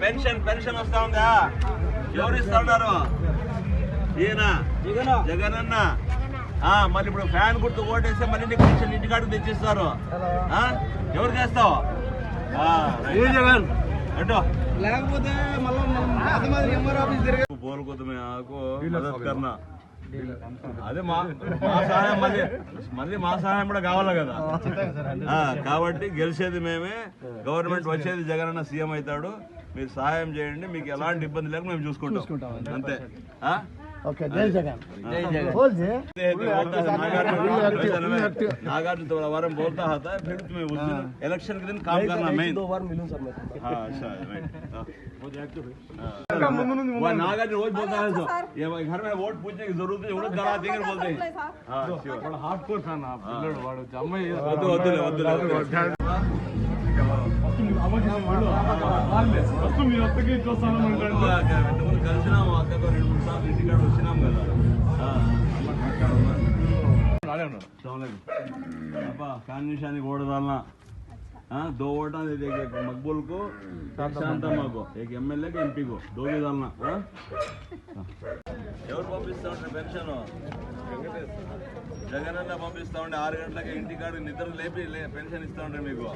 Pension pension వస్తా ఉందా? ఎవరు ఇస్తా ఉన్నారు? ఈయన? జగన్. అన్న ఆ, మళ్ళీ ఇప్పుడు ఫ్యాన్ గుర్తు ఓటేస్తే మళ్ళీ నీకు పెన్షన్ ఇంటికాడికి తెచ్చిస్తారు. వేస్తావు? ఆ, రైట్. ఎటు లేకపోతే మళ్ళీ మనం మాది అదే మా మా సహాయం మళ్ళీ మళ్ళీ మా సహాయం కూడా కావాలి కదా? కాబట్టి గెలిచేది మేమే. గవర్నమెంట్ వచ్చేది జగన్ అన్న సీఎం అవుతాడు. మీరు సహాయం చేయండి. మీకు ఎలాంటి ఇబ్బంది లేకుండా మేము చూసుకుంటాం. అంతే. ఓకే జై జగన్ जय जगन बोल जी नागार्जुन तो बारे में बोलता था फिर तुम्हें उस दिन इलेक्शन के दिन काम करना मेन दो बार मिलूं सर मैं हाँ अच्छा राइट वो नागार्जुन रोज बोलता है तो ये भाई घर में वोट पूछने की जरूरत है उड़द दाना देंगे बोलते हैं हाँ sure. హార్డ్ కోర్ ఫ్యాన్ పిల్లడు వాడు అమ్మాయి వద్దు వద్దులే వద్దులే వద్దులే. ఫస్ట్ మీరు ఒక్కకి చూస్తాను ఇంతకుముందు కలిసినాము ఇంటికాడ వచ్చినాం కదా ఆ. अब्बा फैन निशानी वोट डालना हाँ दो वोट दे देंगे एक मकबूल को एक शांतम्मा को एक एमएलए को एमपी को दो भी डालना हाँ? ఎవరు పంపిస్తా ఉంటే పెన్షన్ జగన్ అన్న పంపిస్తా ఉంటే ఆరు గంటలకి ఇంటికాడికి నిద్ర లేపి లే- పెన్షన్ ఇస్తా ఉంటే మీకు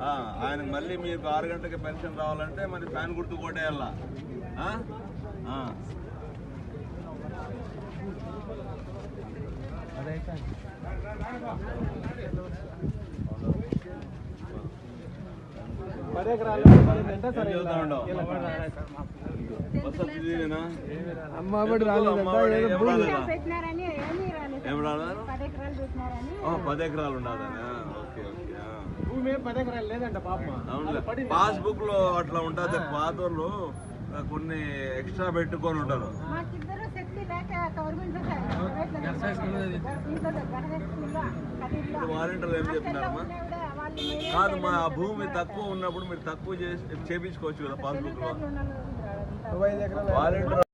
ఆ, ఆయనకు మళ్ళీ మీకు ఆరు గంటలకి పెన్షన్ రావాలంటే మరి ఫ్యాన్ గుర్తు కొట్టేయాలా పది ఎకరాలు ఓ, పది ఎకరాలు ఉండదని ఓకే ఓకే. ఆ. భూమి పది ఎకరాలు లేదంట పాప అవునులే పాస్బుక్లో అట్లా ఉంటుంది పాత కొన్ని ఎక్స్ట్రా పెట్టుకొని ఉంటారు. వాలంటీర్లు ఏం చెప్తున్నారమ్మా? కాదు మా ఆ భూమి తక్కువ ఉన్నప్పుడు మీరు తక్కువ చేసి చేపించుకోవచ్చు కదా పాస్బుక్లో. వాలంటీర్